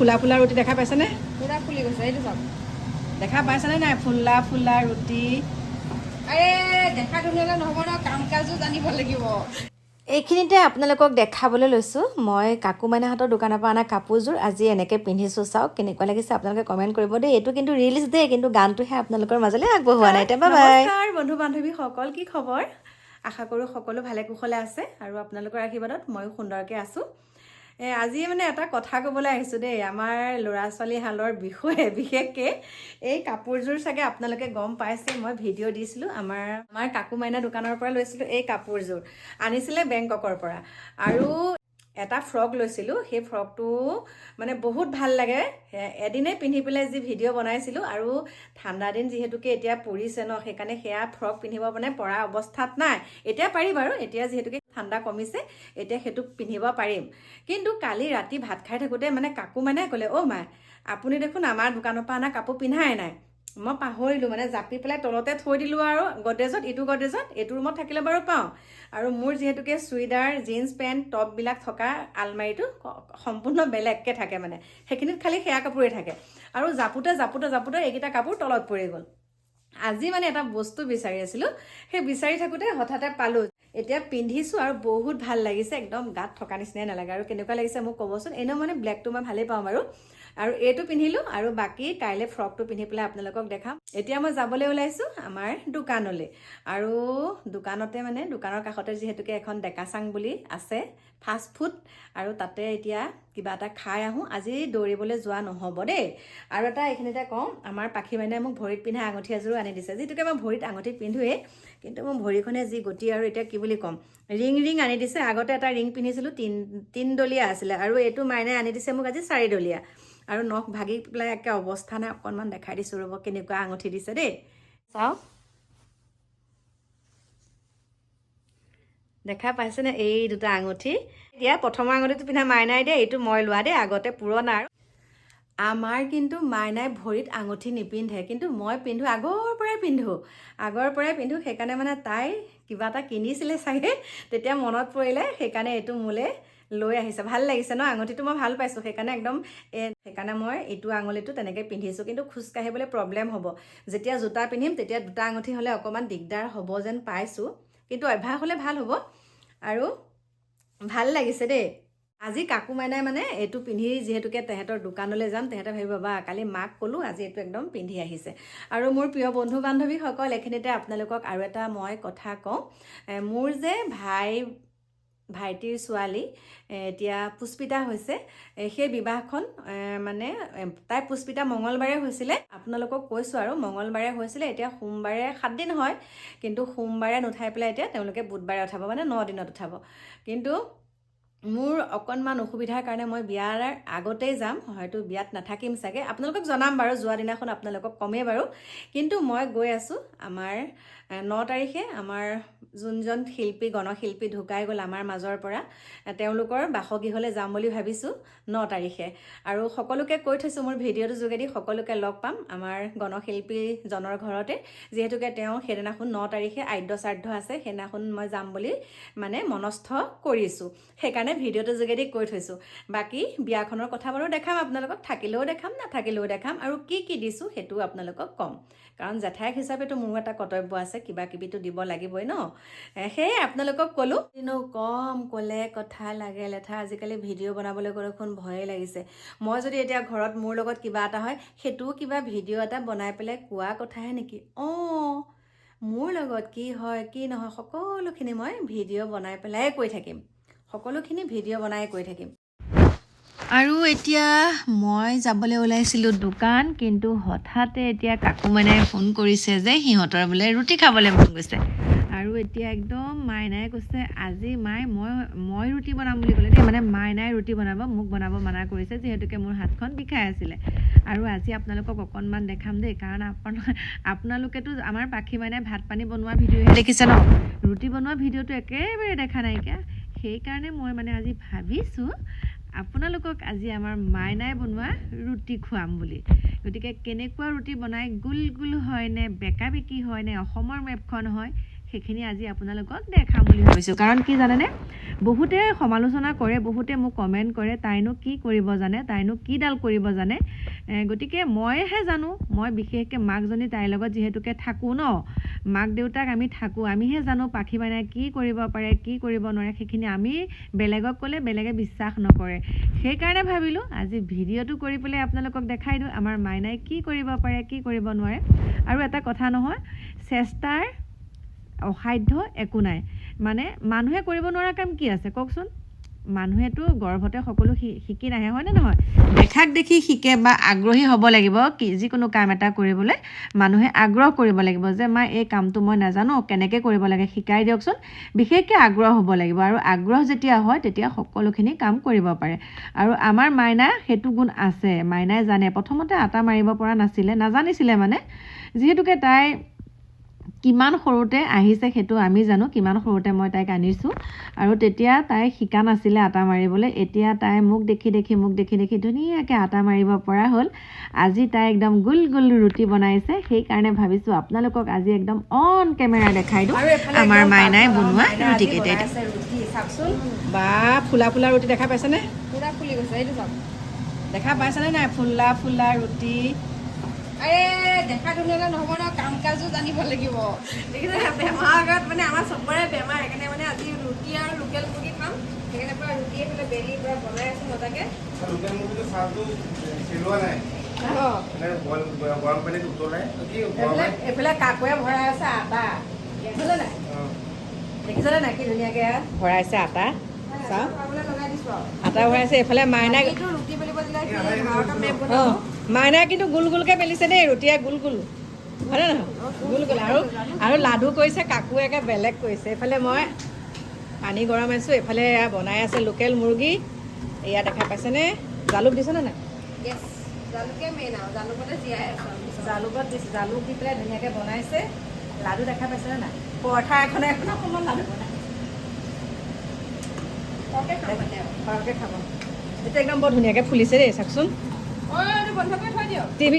ফুলা ফুলা ৰুটি দেখা পাইছেনে? পুৰা ফুলি গৈছে এইটো চাওক। দেখা পাইছেনে নাই? ফুলা ফুলা ৰুটি। আৰে দেখা ধুনীয়ালে নহ'ব ন কাম কাজো জানিব লাগিব। এইখিনিতে আপোনালোকক দেখাবলৈ লৈছোঁ। মই কাকু মাইনাহঁতৰ দোকানৰ পৰা অনা কাপোৰযোৰ আজি এনেকৈ পিন্ধিছোঁ চাওক। কেনেকুৱা লাগিছে আপোনালোকে কমেণ্ট কৰিব দেই। এইটো কিন্তু ৰিলচ দেই কিন্তু গানটোহে আপোনালোকৰ মাজলৈ আগবঢ়োৱা নাই। এতিয়া বাই বন্ধু বান্ধৱীসকল কি খবৰ? আশা কৰোঁ সকলো ভালে কুশলে আছে। আৰু আপোনালোকৰ আশীৰ্বাদত ময়ো সুন্দৰকৈ আছোঁ। আজি মানে এটা কথা ক'বলৈ আহিছোঁ দেই আমাৰ ল'ৰা ছোৱালীহালৰ বিষয়ে বিশেষকৈ। এই কাপোৰযোৰ চাগে আপোনালোকে গম পাইছে মই ভিডিঅ' দিছিলোঁ আমাৰ আমাৰ কাকু মাইনা দোকানৰ পৰা লৈছিলোঁ এই কাপোৰযোৰ। আনিছিলে বেংককৰ পৰা। আৰু এটা ফ্ৰক লৈছিলোঁ সেই ফ্ৰকটো মানে বহুত ভাল লাগে। এদিনেই পিন্ধি পেলাই যি ভিডিঅ' বনাইছিলোঁ আৰু ঠাণ্ডা দিন যিহেতুকে এতিয়া পৰিছে ন সেইকাৰণে সেয়া ফ্ৰক পিন্ধিব মানে পৰা অৱস্থাত নাই। এতিয়া পাৰি বাৰু এতিয়া যিহেতুকে ঠাণ্ডা কমিছে এতিয়া সেইটো পিন্ধিব পাৰিম। কিন্তু কালি ৰাতি ভাত খাই থাকোঁতে মানে কাকু মানে ক'লে অ' মাই আপুনি দেখোন আমাৰ দোকানৰ পৰা অনা কাপোৰ পিন্ধাই নাই। মই পাহৰিলোঁ মানে জাপি পেলাই তলতে থৈ দিলোঁ আৰু গডৰেজত ইটো গডৰেজত এইটো ৰুমত থাকিলে বাৰু পাওঁ। আৰু মোৰ যিহেতুকে চুইদাৰ জিন্স পেণ্ট টপবিলাক থকা আলমাৰিটো সম্পূৰ্ণ বেলেগকৈ থাকে মানে। সেইখিনিত খালি সেয়া কাপোৰেই থাকে। আৰু জাপোতে জাপোতে জাপোতে এইকেইটা কাপোৰ তলত পৰি গ'ল। আজি মানে এটা বস্তু বিচাৰি আছিলোঁ। সেই বিচাৰি থাকোঁতে হঠাতে পালোঁ এতিয়া পিন্ধিছোঁ আৰু বহুত ভাল লাগিছে একদম গাত থকা নিচিনাই নালাগে। আৰু কেনেকুৱা লাগিছে মোক ক'বচোন? এনেও মানে ব্লেকটো মই ভালেই পাওঁ বাৰু। আৰু এইটো পিন্ধিলোঁ আৰু বাকী কাইলৈ ফ্ৰকটো পিন্ধি পেলাই আপোনালোকক দেখাম। এতিয়া মই যাবলৈ ওলাইছোঁ আমাৰ দোকানলৈ। আৰু দোকানতে মানে দোকানৰ কাষতে যিহেতুকে এখন ডেকাচাং বুলি আছে ফাষ্ট ফুড আৰু তাতে এতিয়া কিবা এটা খাই আহোঁ। আজি দৌৰিবলৈ যোৱা নহ'ব দেই। আৰু এটা এইখিনিতে কওঁ আমাৰ পাখি মানে মোক ভৰিত পিন্ধা আঙুঠি এযোৰো আনি দিছে। যিটোকে মই ভৰিত আঙুঠি পিন্ধোৱেই কিন্তু মোৰ ভৰিখনে যি গতি আৰু এতিয়া কি বুলি ক'ম। ৰিং ৰিং আনি দিছে। আগতে এটা ৰিং পিন্ধিছিলোঁ তিন তিনডলীয়া আছিলে। আৰু এইটো মাইনাই আনি দিছে মোক আজি চাৰিডলীয়া। আৰু নখ ভাগি পেলাই একে অৱস্থা নাই অকণমান দেখাই দিছোঁ। ৰ'ব কেনেকুৱা আঙুঠি দিছে দেই। চাওক দেখা পাইছেনে এই দুটা আঙুঠি? এতিয়া প্ৰথমৰ আঙুঠিটো পিন্ধা মাইনাই দেই এইটো মই লোৱা দেই আগতে পুৰণা আৰু। আমাৰ কিন্তু মাইনাই ভৰিত আঙুঠি নিপিন্ধে কিন্তু মই পিন্ধো আগৰ পৰাই পিন্ধো। আগৰ পৰাই পিন্ধো সেইকাৰণে মানে তাই কিবা এটা কিনিছিলে চাগে তেতিয়া মনত পৰিলে সেইকাৰণে এইটো মোলৈ লৈ আহিছে। ভাল লাগিছে ন? আঙুঠিটো মই ভাল পাইছোঁ। সেইকাৰণে একদম এ সেইকাৰণে মই এইটো আঙুলিটো তেনেকৈ পিন্ধিছোঁ। কিন্তু খোজকাঢ়িবলৈ প্ৰব্লেম হ'ব। যেতিয়া জোতা পিন্ধিম তেতিয়া দুটা আঙুঠি হ'লে অকণমান দিগদাৰ হ'ব যেন পাইছোঁ। কিন্তু অভ্যাস হ'লে ভাল হ'ব। আৰু ভাল লাগিছে দেই। আজি কাকু মাইনাই মানে এইটো পিন্ধি যিহেতুকে তেহেঁতৰ দোকানলৈ যাম তেহেঁতে ভাবিব বা কালি মাক ক'লোঁ আজি এইটো একদম পিন্ধি আহিছে। আৰু মোৰ প্ৰিয় বন্ধু বান্ধৱীসকল এইখিনিতে আপোনালোকক আৰু এটা মই কথা কওঁ। মোৰ যে ভাই ভাইটিৰ ছোৱালী এতিয়া পুষ্পিতা হৈছে। সেই বিবাহখন মানে তাই পুষ্পিতা মঙলবাৰে হৈছিলে। আপোনালোকক কৈছোঁ আৰু মঙলবাৰে হৈছিলে এতিয়া সোমবাৰে সাতদিন হয়। কিন্তু সোমবাৰে নুঠাই পেলাই এতিয়া তেওঁলোকে বুধবাৰে উঠাব মানে ন দিনত উঠাব। কিন্তু মোৰ অকণমান অসুবিধাৰ কাৰণে মই বিয়াৰ আগতেই যাম হয়তো বিয়াত নাথাকিম চাগে। আপোনালোকক জনাম বাৰু যোৱা দিনাখন আপোনালোকক কমেই বাৰু। কিন্তু মই গৈ আছোঁ আমাৰ ন তাৰিখে আমাৰ যোনজন শিল্পী গণশিল্পী ঢুকাই গ'ল আমাৰ মাজৰ পৰা তেওঁলোকৰ বাসগৃহলৈ যাম বুলি ভাবিছোঁ ন তাৰিখে। আৰু সকলোকে কৈ থৈছোঁ মোৰ ভিডিঅ'টোৰ যোগেদি সকলোকে লগ পাম আমাৰ গণশিল্পীজনৰ ঘৰতে। যিহেতুকে তেওঁ সেইদিনাখন ন তাৰিখে আদ্য শ্ৰাদ্ধ আছে সেইদিনাখন মই যাম বুলি মানে মনস্থ কৰিছোঁ। সেইকাৰণে ভিডিঅ'টোৰ যোগেদি কৈ থৈছোঁ। বাকী বিয়াখনৰ কথা বাৰু দেখাম আপোনালোকক থাকিলেও দেখাম নাথাকিলেও দেখাম আৰু কি কি দিছোঁ সেইটোও আপোনালোকক ক'ম। কাৰণ জেঠাইক হিচাপেতো মোৰ এটা কৰ্তব্য আছে কিবা কিবিতো দিব লাগিবই ন। সেয়ে আপোনালোকক ক'লোঁ কিন্তু কম ক'লে কথা লাগে লেঠা আজিকালি ভিডিঅ' বনাবলৈ গ'লে দেখোন ভয়ে লাগিছে। মই যদি এতিয়া ঘৰত মোৰ লগত কিবা এটা হয় সেইটোও কিবা ভিডিঅ' এটা বনাই পেলাই কোৱা কথাহে নেকি? অঁ মোৰ লগত কি হয় কি নহয় সকলোখিনি মই ভিডিঅ' বনাই পেলাই কৈ থাকিম। সকলোখিনি ভিডিঅ' বনাই কৈ থাকিম। আৰু এতিয়া মই যাবলৈ ওলাইছিলোঁ দোকান কিন্তু হঠাতে এতিয়া কাকু মানে ফোন কৰিছে যে সিহঁতৰ বোলে ৰুটি খাবলৈ মন গৈছে। আৰু এতিয়া একদম মাইনাই কৈছে আজি মাই মই মই ৰুটি বনাম বুলি ক'লে দেই মানে মাইনাই ৰুটি বনাব মোক বনাব মানা কৰিছে যিহেতুকে মোৰ হাতখন বিষাই আছিলে। আৰু আজি আপোনালোকক অকণমান দেখাম দেই কাৰণ আপোন আপোনালোকেতো আমাৰ পাখি মাইনাই ভাত পানী বনোৱা ভিডিঅ'হে দেখিছে ন? ৰুটি বনোৱা ভিডিঅ'টো একেবাৰে দেখা নাইকিয়া। সেইকাৰণে মই মানে আজি ভাবিছোঁ আপোনালোকক আজি আমাৰ মাইনাই বনোৱা ৰুটি খুৱাম বুলি। গতিকে কেনেকুৱা ৰুটি বনাই গোল গোল হয়নে বেকা বেকি হয়নে অসমৰ মেপখন হয় সেইখিনি আজি আপোনালোকক দেখাম বুলি ভাবিছোঁ। কাৰণ কি জানেনে বহুতে সমালোচনা কৰে বহুতে মোক কমেণ্ট কৰে তাইনো কি কৰিব জানে তাইনো কিডাল কৰিব জানে। গতিকে মইহে জানো মই বিশেষকৈ মাকজনী তাইৰ লগত যিহেতুকে থাকোঁ ন মাক দেউতাক আমি থাকোঁ আমিহে জানো পাখি মাইনাই কি কৰিব পাৰে কি কৰিব নোৱাৰে সেইখিনি আমি বেলেগক ক'লে বেলেগে বিশ্বাস নকৰে। সেইকাৰণে ভাবিলোঁ আজি ভিডিঅ'টো কৰি পেলাই আপোনালোকক দেখাই দিওঁ আমাৰ মাইনাই কি কৰিব পাৰে কি কৰিব নোৱাৰে। আৰু এটা কথা নহয় চেষ্টাৰ অসাধ্য একো নাই। মানে মানুহে কৰিব নোৱাৰা কাম কি আছে? কওকচোন। মানুহেতো গৰ্ভতে সকলো শিকি নাহে হয়নে নহয়? দেখাক দেখি শিকে বা আগ্ৰহী হ'ব লাগিব কি যিকোনো কাম এটা কৰিবলৈ মানুহে আগ্ৰহ কৰিব লাগিব যে মা এই কামটো মই নাজানো কেনেকৈ কৰিব লাগে শিকাই দিয়কচোন। বিশেষকৈ আগ্ৰহ হ'ব লাগিব আৰু আগ্ৰহ যেতিয়া হয় তেতিয়া সকলোখিনি কাম কৰিব পাৰে। আৰু আমাৰ মাইনা সেইটো গুণ আছে। মাইনাই জানে প্ৰথমতে আটা মাৰিব পৰা নাছিলে নাজানিছিলে মানে। যিহেতুকে তাই কিমান সৰুতে আহিছে সেইটো আমি জানো কিমান সৰুতে মই তাইক আনিছোঁ। আৰু তেতিয়া তাই শিকা নাছিলে আটা মাৰিবলৈ। এতিয়া তাই মোক দেখি দেখি মোক দেখি দেখি ধুনীয়াকৈ আটা মাৰিব পৰা হ'ল। আজি তাই একদম গোল গোল ৰুটি বনাইছে। সেইকাৰণে ভাবিছোঁ আপোনালোকক আজি একদম অন কেমেৰা দেখাই দিওঁ। আমাৰ মাইনাই বনোৱা ৰুটিকেইটাই ৰুটি চাওকচোন। বা ফুলা ফুলা ৰুটি দেখা পাইছেনে? পুৰা ফুলি গৈছে এইটো চাওক। দেখা পাইছেনে নাই? ফুলা ফুলা ৰুটি। দেখা নহ'ব ন কাম কাজো জানিব লাগিব। দেখিছে বেমাৰ আগত মানে আমাৰ চবৰে বেমাৰ সেইকাৰণে মানে আজি ৰুটি আৰু লোকেল মুৰ্গী খাম। সেইকাৰণে পূৰা ৰুটি এইফালে বেলি পূৰা বনাই আছোঁ মজাকৈ। লোকেল মুৰ্গীটো চাউলটো পেলোৱা নাই। অঁ। মানে বইল গৰম পানীত উতলাই। কি গৰম এইফালে এইফালে কাকুৱে ভৰাই আছে আটা। দেখিছেনে নাই? অঁ। দেখিছেনে নাই কি ধুনীয়াকৈ ভৰাইছে আটা? চাওঁ। আটা ভৰাইছে এইফালে ৰুটি বেলিব দিলে মাইনাই কিন্তু গোল গোলকৈ বেলিছে দেই ৰুটিয়ে গোল গোল। হয়নে নহয়? গোল গোল। আৰু আৰু লাডু কৰিছে কাকুৱে একে বেলেগ কৰিছে। এইফালে মই পানী গৰমাইছোঁ এইফালে এয়া বনাই আছে লোকেল মুৰ্গী। এয়া দেখা পাইছেনে? জালুক দিছেনে নাই? য়েছ জালুকে মেইন আৰু। জালুকতে জীয়াই আছোঁ। জালুকত দিছে। জালুক দি পেলাই ধুনীয়াকৈ বনাইছে। লাডু দেখা পাইছেনে নাই? পৰঠা এখনে এখনে অকণমান লাডু বনাই। সৰহকৈ খাব। এতিয়া একদম বৰ ধুনীয়াকৈ ফুলিছে দেই চাওকচোন। অঁ